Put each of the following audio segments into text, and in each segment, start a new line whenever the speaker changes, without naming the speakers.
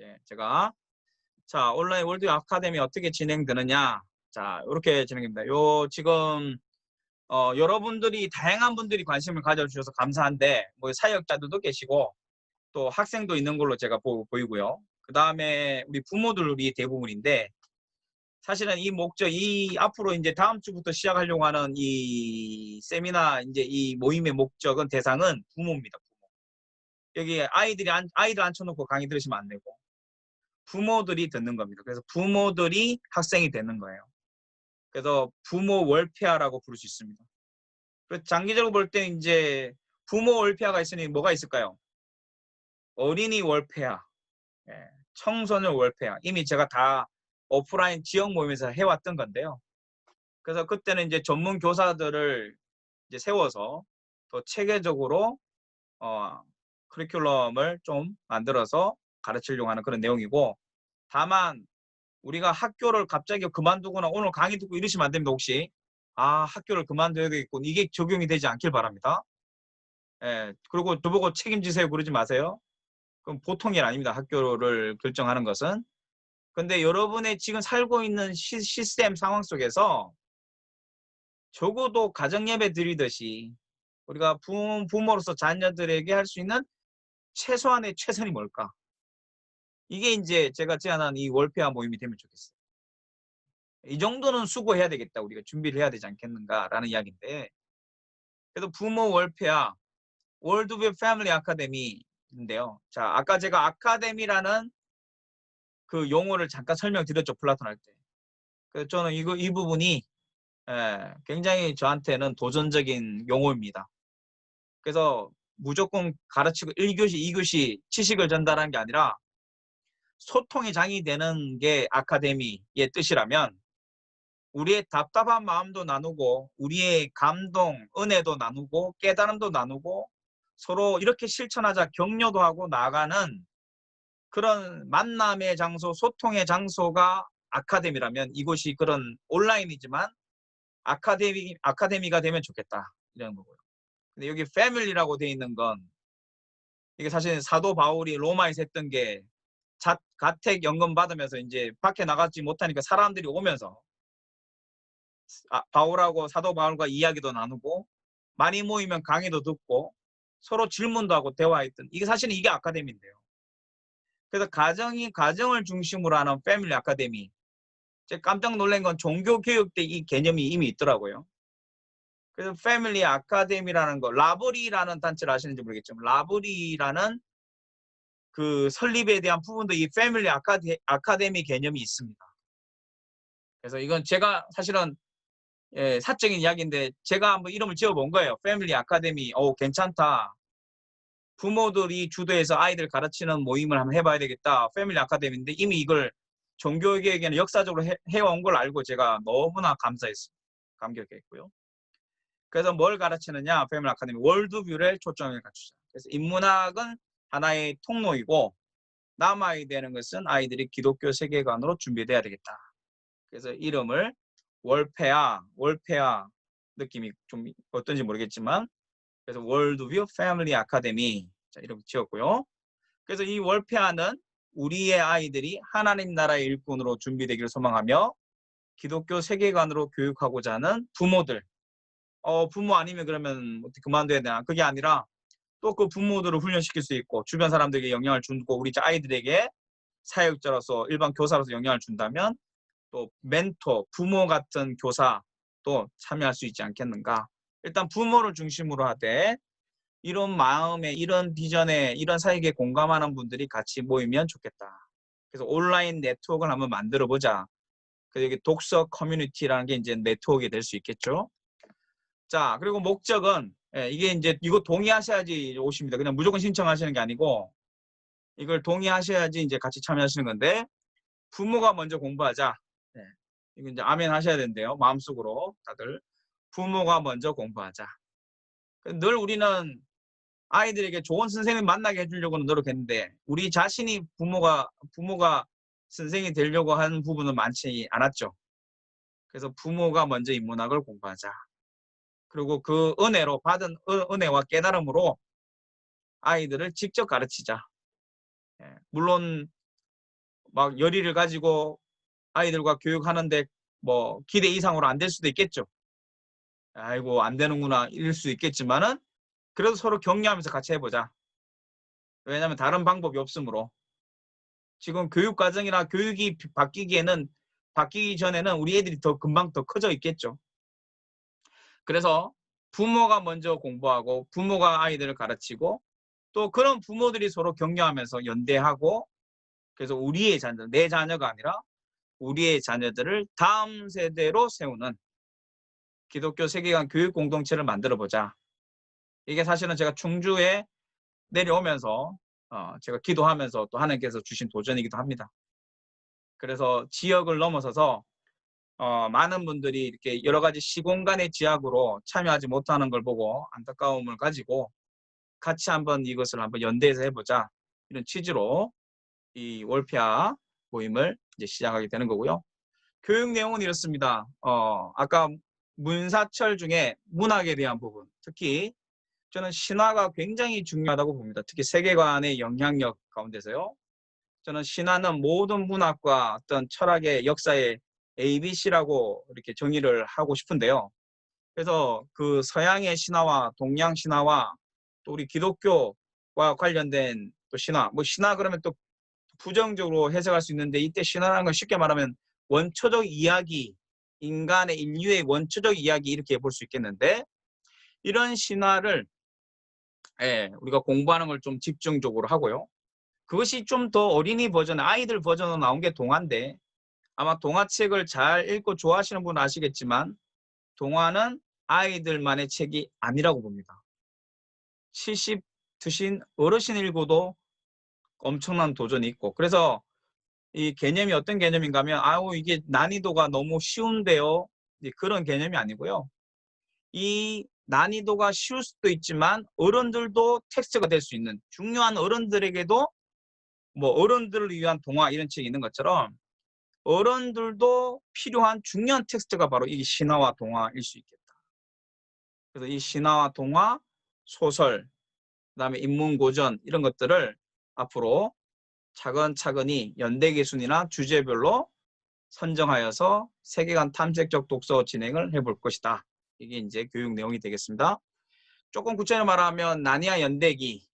예, 제가 자 온라인 월드 아카데미 어떻게 진행되느냐 자 이렇게 진행됩니다. 요 지금 어, 여러분들이 다양한 분들이 관심을 가져주셔서 감사한데 뭐 사역자들도 계시고 또 학생도 있는 걸로 제가 보, 보이고요. 그 다음에 우리 부모들이 대부분인데 사실은 이 목적, 이 앞으로 이제 다음 주부터 시작하려고 하는 이 세미나 이제 이 모임의 목적은 대상은 부모입니다. 부모. 여기 아이들이 안, 아이들 앉혀놓고 강의 들으시면 안 되고 부모들이 듣는 겁니다. 그래서 부모들이 학생이 되는 거예요. 그래서 부모 월폐화라고 부를 수 있습니다. 그래서 장기적으로 볼 때 이제 부모 월폐화가 있으니 뭐가 있을까요? 어린이 월폐화, 예, 청소년 월폐화. 이미 제가 다 오프라인 지역 모임에서 해왔던 건데요. 그래서 그때는 이제 전문 교사들을 이제 세워서 더 체계적으로 어, 커리큘럼을 좀 만들어서 가르치려고 하는 그런 내용이고 다만 우리가 학교를 갑자기 그만두거나 오늘 강의 듣고 이러시면 안 됩니다. 혹시 아 학교를 그만둬야겠고 이게 적용이 되지 않길 바랍니다. 예, 그리고 저보고 책임지세요 그러지 마세요. 그럼 보통 일 아닙니다. 학교를 결정하는 것은. 근데 여러분의 지금 살고 있는 시, 시스템 상황 속에서 적어도 가정예배 드리듯이 우리가 부, 부모로서 자녀들에게 할 수 있는 최소한의 최선이 뭘까? 이게 이제 제가 제안한 이 월폐화 모임이 되면 좋겠어요. 이 정도는 수고해야 되겠다. 우리가 준비를 해야 되지 않겠는가라는 이야기인데 그래서 부모 월폐화 월드뷰 패밀리 아카데미인데요. 자, 아까 제가 아카데미라는 그 용어를 잠깐 설명드렸죠. 플라톤 할 때. 그래서 저는 이거 이 부분이 예, 굉장히 저한테는 도전적인 용어입니다. 그래서 무조건 가르치고 1교시, 2교시 지식을 전달하는 게 아니라 소통의 장이 되는 게 아카데미의 뜻이라면 우리의 답답한 마음도 나누고 우리의 감동, 은혜도 나누고 깨달음도 나누고 서로 이렇게 실천하자 격려도 하고 나가는 그런 만남의 장소, 소통의 장소가 아카데미라면 이곳이 그런 온라인이지만 아카데미, 아카데미가 되면 좋겠다. 이런 거고요. 근데 여기 패밀리라고 돼 있는 건 이게 사실 사도 바울이 로마에서 했던 게 자, 가택 연금 받으면서 이제 밖에 나가지 못하니까 사람들이 오면서 아, 바울하고 사도 바울과 이야기도 나누고 많이 모이면 강의도 듣고 서로 질문도 하고 대화했던 이게 사실은 이게 아카데미인데요. 그래서 가정이 가정을 중심으로 하는 패밀리 아카데미. 제가 깜짝 놀란 건 종교 교육 때 이 개념이 이미 있더라고요. 그래서 패밀리 아카데미라는 거, 라브리라는 단체를 아시는지 모르겠지만 라브리라는 그 설립에 대한 부분도 이 패밀리 아카데, 아카데미 개념이 있습니다. 그래서 이건 제가 사실은 예, 사적인 이야기인데 제가 한번 이름을 지어본 거예요. 패밀리 아카데미. 오 괜찮다. 부모들이 주도해서 아이들 가르치는 모임을 한번 해봐야 되겠다. 패밀리 아카데미인데 이미 이걸 종교계에게는 역사적으로 해, 해온 걸 알고 제가 너무나 감사했습니다. 감격했고요. 그래서 뭘 가르치느냐? 패밀리 아카데미 월드뷰를 초점을 갖추자. 그래서 인문학은 하나의 통로이고 남아야 되는 것은 아이들이 기독교 세계관으로 준비돼야 되겠다. 그래서 이름을 월페아, 월페아 느낌이 좀 어떤지 모르겠지만 그래서 월드뷰 패밀리 아카데미 자, 이렇게 지었고요. 그래서 이 월페아는 우리의 아이들이 하나님 나라의 일꾼으로 준비되기를 소망하며 기독교 세계관으로 교육하고자 하는 부모들 어 부모 아니면 그러면 어떻게 그만둬야 되나 그게 아니라 또 그 부모들을 훈련시킬 수 있고 주변 사람들에게 영향을 주고 우리 아이들에게 사역자로서 일반 교사로서 영향을 준다면 또 멘토, 부모 같은 교사도 참여할 수 있지 않겠는가. 일단 부모를 중심으로 하되 이런 마음에 이런 비전에 이런 사역에 공감하는 분들이 같이 모이면 좋겠다. 그래서 온라인 네트워크를 한번 만들어 보자. 그래서 여기 독서 커뮤니티라는 게 이제 네트워크가 될 수 있겠죠. 자, 그리고 목적은 예, 이게 이제 이거 동의하셔야지 오십니다. 그냥 무조건 신청하시는 게 아니고 이걸 동의하셔야지 이제 같이 참여하시는 건데 부모가 먼저 공부하자. 네. 이거 이제 아멘 하셔야 된대요. 마음속으로 다들 부모가 먼저 공부하자. 늘 우리는 아이들에게 좋은 선생님 만나게 해주려고는 노력했는데 우리 자신이 부모가 부모가 선생이 되려고 하는 부분은 많지 않았죠. 그래서 부모가 먼저 인문학을 공부하자. 그리고 그 은혜로 받은 은혜와 깨달음으로 아이들을 직접 가르치자. 예, 물론 막 열의를 가지고 아이들과 교육하는데 뭐 기대 이상으로 안 될 수도 있겠죠. 아이고 안 되는구나 이럴 수 있겠지만은 그래도 서로 격려하면서 같이 해보자. 왜냐하면 다른 방법이 없으므로 지금 교육 과정이나 교육이 바뀌기에는 바뀌기 전에는 우리 애들이 더 금방 더 커져 있겠죠. 그래서 부모가 먼저 공부하고 부모가 아이들을 가르치고 또 그런 부모들이 서로 격려하면서 연대하고 그래서 우리의 자녀, 내 자녀가 아니라 우리의 자녀들을 다음 세대로 세우는 기독교 세계관 교육 공동체를 만들어 보자. 이게 사실은 제가 충주에 내려오면서 어, 제가 기도하면서 또 하나님께서 주신 도전이기도 합니다. 그래서 지역을 넘어서서 어, 많은 분들이 이렇게 여러 가지 시공간의 지역으로 참여하지 못하는 걸 보고 안타까움을 가지고 같이 한번 이것을 한번 연대해서 해보자 이런 취지로 이 월피아 모임을 이제 시작하게 되는 거고요. 교육 내용은 이렇습니다. 어, 아까 문사철 중에 문학에 대한 부분, 특히 저는 신화가 굉장히 중요하다고 봅니다. 특히 세계관의 영향력 가운데서요. 저는 신화는 모든 문학과 어떤 철학의 역사의 ABC라고 이렇게 정의를 하고 싶은데요. 그래서 그 서양의 신화와 동양 신화와 또 우리 기독교와 관련된 또 신화, 뭐 신화 그러면 또 부정적으로 해석할 수 있는데 이때 신화라는 건 쉽게 말하면 원초적 이야기, 인간의 인류의 원초적 이야기 이렇게 볼 수 있겠는데 이런 신화를 예, 우리가 공부하는 걸 좀 집중적으로 하고요. 그것이 좀 더 어린이 버전, 아이들 버전으로 나온 게 동화인데 아마 동화 책을 잘 읽고 좋아하시는 분은 아시겠지만 동화는 아이들만의 책이 아니라고 봅니다. 70 드신 어르신 읽고도 엄청난 도전이 있고 그래서 이 개념이 어떤 개념인가 하면 아우 이게 난이도가 너무 쉬운데요. 그런 개념이 아니고요. 이 난이도가 쉬울 수도 있지만 어른들도 텍스트가 될 수 있는 중요한 어른들에게도 뭐 어른들을 위한 동화 이런 책이 있는 것처럼 어른들도 필요한 중요한 텍스트가 바로 이 신화와 동화일 수 있겠다. 그래서 이 신화와 동화, 소설, 그다음에 인문고전 이런 것들을 앞으로 차근차근히 연대 기순이나 주제별로 선정하여서 세계관 탐색적 독서 진행을 해볼 것이다. 이게 이제 교육 내용이 되겠습니다. 조금 구체적으로 말하면 나니아 연대기.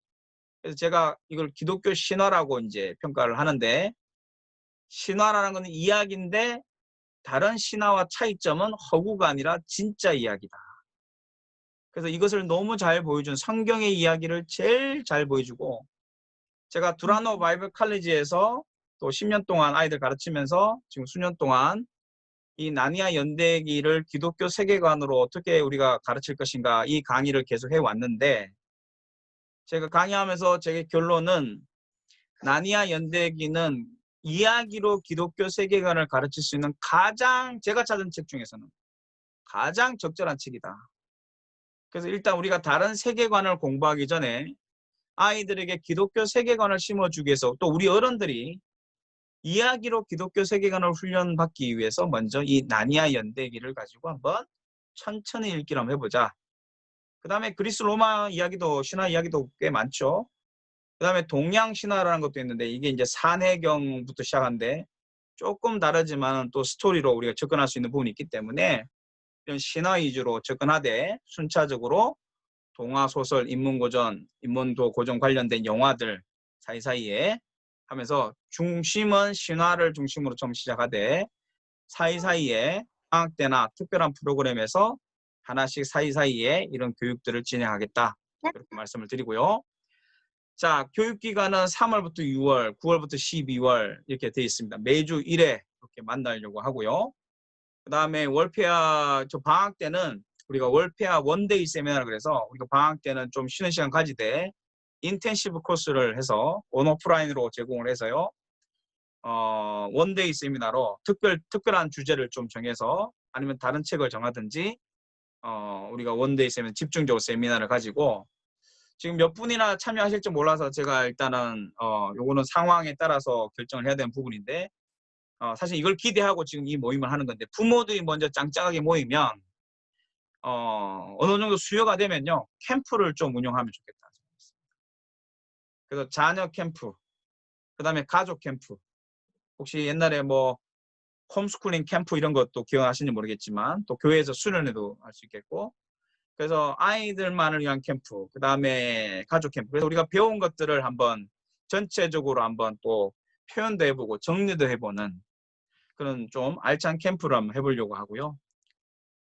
그래서 제가 이걸 기독교 신화라고 이제 평가를 하는데 신화라는 것은 이야기인데 다른 신화와 차이점은 허구가 아니라 진짜 이야기다. 그래서 이것을 너무 잘 보여준 성경의 이야기를 제일 잘 보여주고 제가 두라노 바이블 칼리지에서 또 10년 동안 아이들 가르치면서 지금 수년 동안 이 나니아 연대기를 기독교 세계관으로 어떻게 우리가 가르칠 것인가 이 강의를 계속 해왔는데 제가 강의하면서 제 결론은 나니아 연대기는 이야기로 기독교 세계관을 가르칠 수 있는 가장 제가 찾은 책 중에서는 가장 적절한 책이다. 그래서 일단 우리가 다른 세계관을 공부하기 전에 아이들에게 기독교 세계관을 심어주기 위해서 또 우리 어른들이 이야기로 기독교 세계관을 훈련받기 위해서 먼저 이 나니아 연대기를 가지고 한번 천천히 읽기를 한번 해보자. 그 다음에 그리스 로마 이야기도 신화 이야기도 꽤 많죠. 그 다음에 동양 신화라는 것도 있는데 이게 이제 산해경부터 시작한데 조금 다르지만 또 스토리로 우리가 접근할 수 있는 부분이 있기 때문에 이런 신화 위주로 접근하되 순차적으로 동화 소설, 인문고전, 인문도 고전 관련된 영화들 사이사이에 하면서 중심은 신화를 중심으로 좀 시작하되 사이사이에 방학 때나 특별한 프로그램에서 하나씩 사이사이에 이런 교육들을 진행하겠다. 그렇게 말씀을 드리고요. 자, 교육기간은 3월부터 6월, 9월부터 12월 이렇게 되어 있습니다. 매주 1회 이렇게 만나려고 하고요. 그 다음에 월페아, 저 방학 때는 우리가 월페아 원데이 세미나를 그래서 우리가 방학 때는 좀 쉬는 시간 가지되 인텐시브 코스를 해서 온오프라인으로 제공을 해서요. 어, 원데이 세미나로 특별, 특별한 주제를 좀 정해서 아니면 다른 책을 정하든지 어, 우리가 원데이 세미나, 집중적으로 세미나를 가지고 지금 몇 분이나 참여하실지 몰라서 제가 일단은 어, 요거는 상황에 따라서 결정을 해야 되는 부분인데 어, 사실 이걸 기대하고 지금 이 모임을 하는 건데 부모들이 먼저 짱짱하게 모이면 어, 어느 정도 수요가 되면요 캠프를 좀 운영하면 좋겠다. 그래서 자녀 캠프, 그 다음에 가족 캠프, 혹시 옛날에 뭐 홈스쿨링 캠프 이런 것도 기억하시는지 모르겠지만 또 교회에서 수련회도 할 수 있겠고 그래서 아이들만을 위한 캠프 그 다음에 가족 캠프 그래서 우리가 배운 것들을 한번 전체적으로 한번 또 표현도 해보고 정리도 해보는 그런 좀 알찬 캠프를 한번 해보려고 하고요.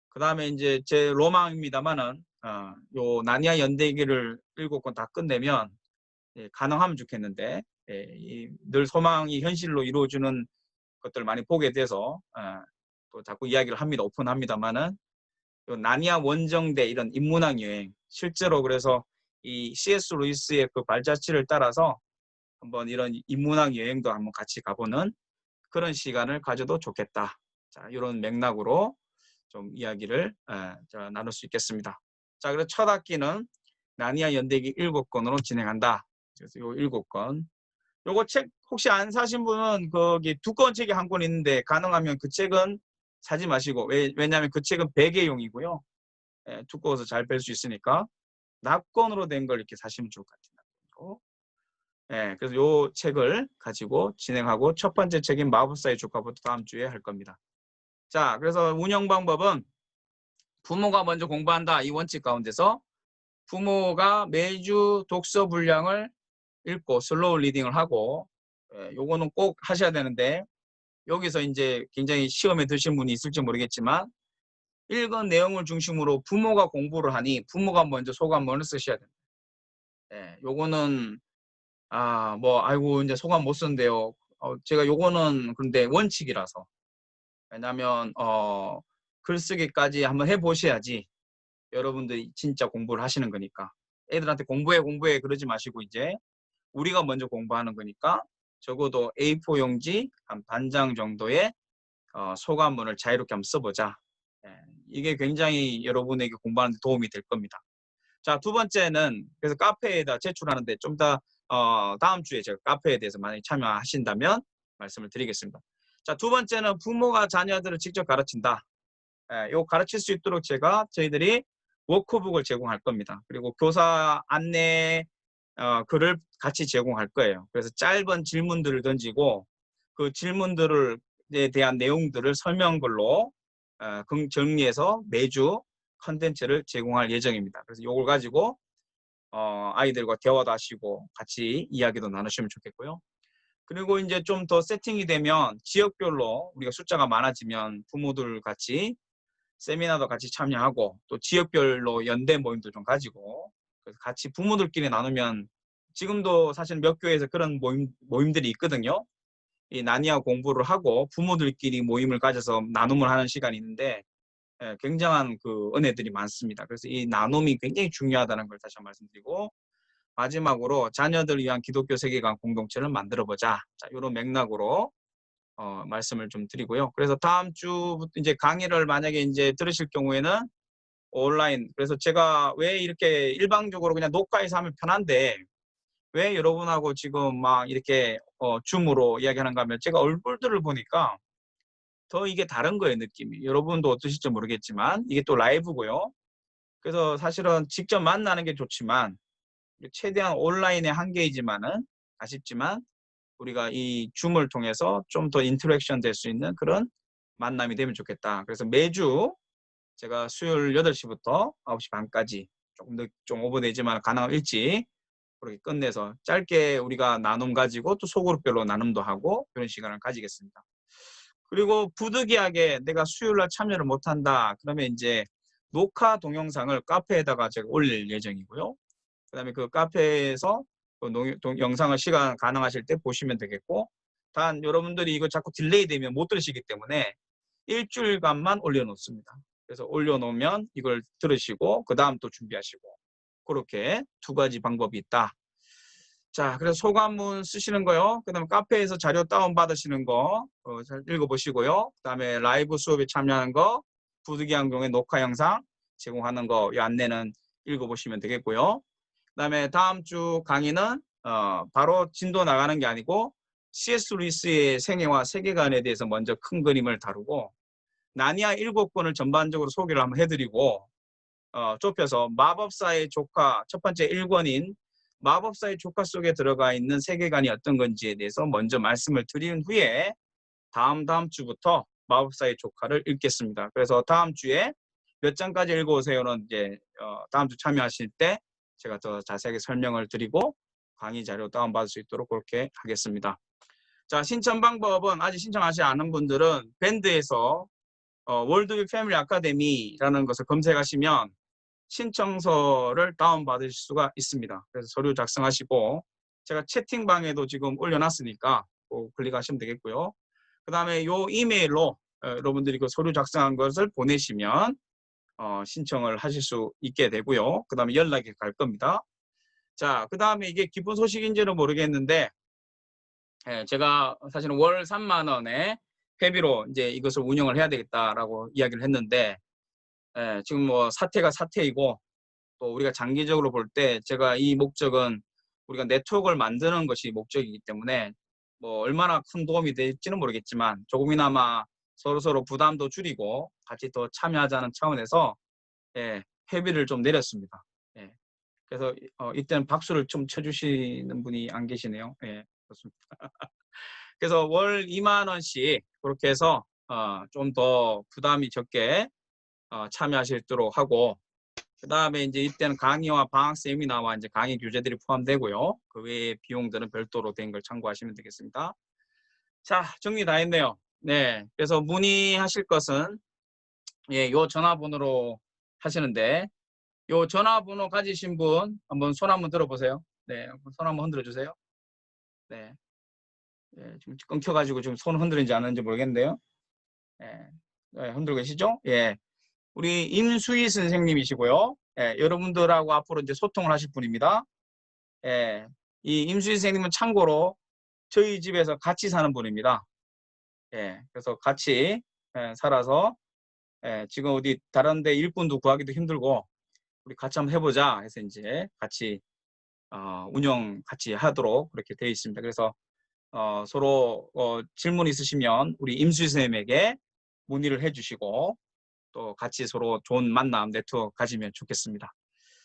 그 다음에 이제 제 로망입니다만은 어, 요 나니아 연대기를 일곱 권 다 끝내면 예, 가능하면 좋겠는데 예, 이, 늘 소망이 현실로 이루어지는 것들을 많이 보게 돼서 어, 또 자꾸 이야기를 합니다. 오픈합니다만은 요 나니아 원정대 이런 인문학 여행 실제로 그래서 이 C.S. 루이스의 그 발자취를 따라서 한번 이런 인문학 여행도 한번 같이 가보는 그런 시간을 가져도 좋겠다. 자, 이런 맥락으로 좀 이야기를 에, 자, 나눌 수 있겠습니다. 자, 그래서 첫 학기는 나니아 연대기 일곱 권으로 진행한다. 그래서 요 일곱 권. 요거 책 혹시 안 사신 분은 거기 두꺼운 책이 한 권 있는데 가능하면 그 책은 사지 마시고 왜, 왜냐하면 그 책은 베개용이고요. 예, 두꺼워서 잘 뺄 수 있으니까 납권으로 된 걸 이렇게 사시면 좋을 것 같아요. 예, 그래서 요 책을 가지고 진행하고 첫 번째 책인 마법사의 조카부터 다음 주에 할 겁니다. 자, 그래서 운영 방법은 부모가 먼저 공부한다 이 원칙 가운데서 부모가 매주 독서 분량을 읽고 슬로우 리딩을 하고 예, 요거는 꼭 하셔야 되는데 여기서 이제 굉장히 시험에 드신 분이 있을지 모르겠지만 읽은 내용을 중심으로 부모가 공부를 하니 부모가 먼저 소감문을 쓰셔야 됩니다. 예, 요거는 아 뭐 아이고 이제 소감 못 쓴대요. 어, 제가 요거는 근데 원칙이라서 왜냐하면 어, 글쓰기까지 한번 해보셔야지 여러분들이 진짜 공부를 하시는 거니까 애들한테 공부해 공부해 그러지 마시고 이제 우리가 먼저 공부하는 거니까 적어도 A4 용지 한 반장 정도의 어, 소감문을 자유롭게 한번 써보자. 예, 이게 굉장히 여러분에게 공부하는 데 도움이 될 겁니다. 자, 두 번째는 그래서 카페에다 제출하는데 좀더 어, 다음 주에 제가 카페에 대해서 많이 참여하신다면 말씀을 드리겠습니다. 자, 두 번째는 부모가 자녀들을 직접 가르친다. 예, 요 가르칠 수 있도록 제가 저희들이 워크북을 제공할 겁니다. 그리고 교사 안내 어, 글을 같이 제공할 거예요. 그래서 짧은 질문들을 던지고 그 질문들에 대한 내용들을 설명글로 어, 정리해서 매주 컨텐츠를 제공할 예정입니다. 그래서 이걸 가지고 어, 아이들과 대화도 하시고 같이 이야기도 나누시면 좋겠고요. 그리고 이제 좀 더 세팅이 되면 지역별로 우리가 숫자가 많아지면 부모들 같이 세미나도 같이 참여하고 또 지역별로 연대 모임도 좀 가지고 그래서 같이 부모들끼리 나누면 지금도 사실 몇 교회에서 그런 모임, 모임들이 있거든요. 이 나니아 공부를 하고 부모들끼리 모임을 가져서 나눔을 하는 시간이 있는데 예, 굉장한 그 은혜들이 많습니다. 그래서 이 나눔이 굉장히 중요하다는 걸 다시 한번 말씀드리고 마지막으로 자녀들을 위한 기독교 세계관 공동체를 만들어 보자. 자, 이런 맥락으로 어, 말씀을 좀 드리고요. 그래서 다음 주부터 이제 강의를 만약에 이제 들으실 경우에는 온라인. 그래서 제가 왜 이렇게 일방적으로 그냥 녹화해서 하면 편한데 왜 여러분하고 지금 막 이렇게 어, 줌으로 이야기하는가 하면 제가 얼굴들을 보니까 더 이게 다른 거예요, 느낌이. 여러분도 어떠실지 모르겠지만 이게 또 라이브고요. 그래서 사실은 직접 만나는 게 좋지만 최대한 온라인의 한계이지만은 아쉽지만 우리가 이 줌을 통해서 좀 더 인터랙션 될 수 있는 그런 만남이 되면 좋겠다. 그래서 매주 제가 수요일 8시부터 9시 반까지 조금 더 좀 오버되지만 가능하면 일찍 그렇게 끝내서 짧게 우리가 나눔 가지고 또 소그룹별로 나눔도 하고 그런 시간을 가지겠습니다. 그리고 부득이하게 내가 수요일 날 참여를 못한다. 그러면 이제 녹화 동영상을 카페에다가 제가 올릴 예정이고요. 그 다음에 그 카페에서 그 농, 동, 영상을 시간 가능하실 때 보시면 되겠고 단 여러분들이 이거 자꾸 딜레이 되면 못 들으시기 때문에 일주일간만 올려놓습니다. 그래서 올려놓으면 이걸 들으시고 그 다음 또 준비하시고 그렇게 두 가지 방법이 있다. 자, 그래서 소감문 쓰시는 거요. 그 다음에 카페에서 자료 다운 받으시는 거 어, 잘 읽어보시고요. 그 다음에 라이브 수업에 참여하는 거, 부득이 항공의 녹화 영상 제공하는 거, 이 안내는 읽어보시면 되겠고요. 그 다음에 다음 주 강의는 어, 바로 진도 나가는 게 아니고 C.S. 루이스의 생애와 세계관에 대해서 먼저 큰 그림을 다루고 나니아 일곱 권을 전반적으로 소개를 한번 해드리고 어, 좁혀서 마법사의 조카 첫 번째 1권인 마법사의 조카 속에 들어가 있는 세계관이 어떤 건지에 대해서 먼저 말씀을 드린 후에 다음 다음 주부터 마법사의 조카를 읽겠습니다. 그래서 다음 주에 몇 장까지 읽어오세요는 이제 어, 다음 주 참여하실 때 제가 더 자세하게 설명을 드리고 강의 자료 다운받을 수 있도록 그렇게 하겠습니다. 자 신청 방법은 아직 신청하지 않은 분들은 밴드에서 어, 월드빅 패밀리 아카데미라는 것을 검색하시면 신청서를 다운받으실 수가 있습니다. 그래서 서류 작성하시고 제가 채팅방에도 지금 올려놨으니까 꼭 클릭하시면 되겠고요. 그 다음에 요 이메일로 어, 여러분들이 그 서류 작성한 것을 보내시면 어, 신청을 하실 수 있게 되고요. 그 다음에 연락이 갈 겁니다. 자, 그 다음에 이게 기쁜 소식인지는 모르겠는데 예, 제가 사실은 월 3만 원의 회비로 이제 이것을 운영을 해야 되겠다라고 이야기를 했는데 예, 지금 뭐 사태가 사태이고 또 우리가 장기적으로 볼 때 제가 이 목적은 우리가 네트워크를 만드는 것이 목적이기 때문에 뭐 얼마나 큰 도움이 될지는 모르겠지만 조금이나마 서로 서로 부담도 줄이고 같이 더 참여하자는 차원에서 예, 회비를 좀 내렸습니다. 예. 그래서 어, 이때는 박수를 좀 쳐주시는 분이 안 계시네요. 예, 그렇습니다. 그래서 월 2만 원씩 그렇게 해서 어, 좀 더 부담이 적게 어, 참여하실 수 있도록 하고 그 다음에 이제 이때는 강의와 방학 세미나와 이제 강의 교재들이 포함되고요. 그 외에 비용들은 별도로 된 걸 참고하시면 되겠습니다. 자, 정리 다 했네요. 네, 그래서 문의하실 것은 예, 요 전화번호로 하시는데 요 전화번호 가지신 분 한번 손 한번 들어보세요. 네, 손 한번 흔들어 주세요. 네, 예, 지금 끊겨가지고 지금 손 흔들는지 안 하는지 모르겠는데요. 예, 네, 흔들고 계시죠? 예, 우리 임수희 선생님이시고요. 예, 여러분들하고 앞으로 이제 소통을 하실 분입니다. 예, 이 임수희 선생님은 참고로 저희 집에서 같이 사는 분입니다. 예, 그래서 같이 예, 살아서 예, 지금 어디 다른 데 일꾼도 구하기도 힘들고 우리 같이 한번 해보자 해서 이제 같이 어, 운영 같이 하도록 그렇게 되어 있습니다. 그래서 어, 서로 어, 질문 있으시면 우리 임수희 선생님에게 문의를 해주시고 또 같이 서로 좋은 만남 네트워크 가지면 좋겠습니다.